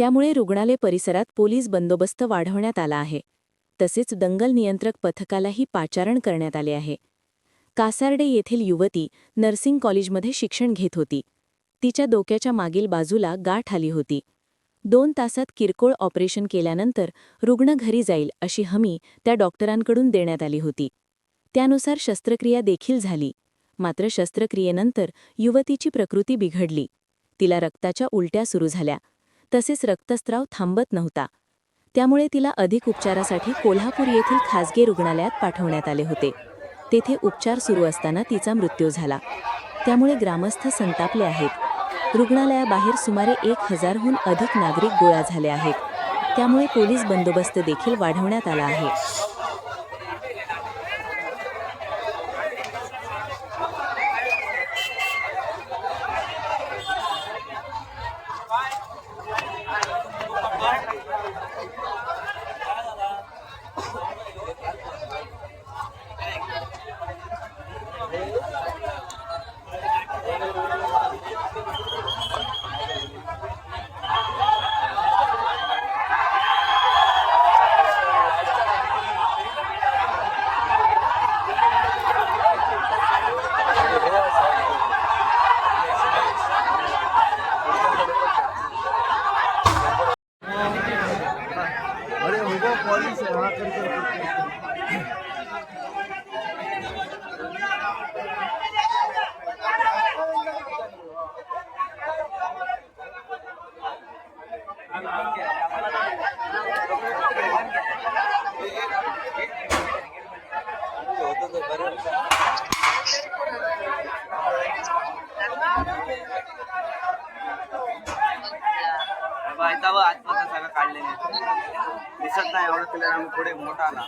त्यामुळे रुग्णालय परिसरात पोलीस बंदोबस्त वाढवण्यात आला आहे. तसेच दंगल नियंत्रक पथकालाही पाचारण करण्यात आले आहे. कासार्डे येथील युवती नर्सिंग कॉलेजमध्ये शिक्षण घेत होती. तिच्या डोक्याच्या मागील बाजूला गाठ आली होती. दोन तासात किरकोळ ऑपरेशन केल्यानंतर रुग्ण घरी जाईल अशी हमी त्या डॉक्टरांकडून देण्यात आली होती. त्यानुसार शस्त्रक्रिया देखील झाली. मात्र शस्त्रक्रियेनंतर युवतीची प्रकृती बिघडली. तिला रक्ताच्या उलट्या सुरू झाल्या. तसेच रक्तस्त्राव थांबत नव्हता. त्यामुळे तिला अधिक उपचारासाठी कोल्हापूर येथील खासगी रुग्णालयात पाठवण्यात आले होते. तेथे उपचार सुरू असताना तिचा मृत्यू झाला. त्यामुळे ग्रामस्थ संतापले आहेत. रुग्णालयाबाहेर सुमारे एक हजारहून अधिक नागरिक गोळा झाले आहेत. त्यामुळे पोलीस बंदोबस्त देखील वाढवण्यात आला आहे. Vai, tá lá. काढलेले दिसत नाही एवढं केलं आम्ही पुढे मोठा आला.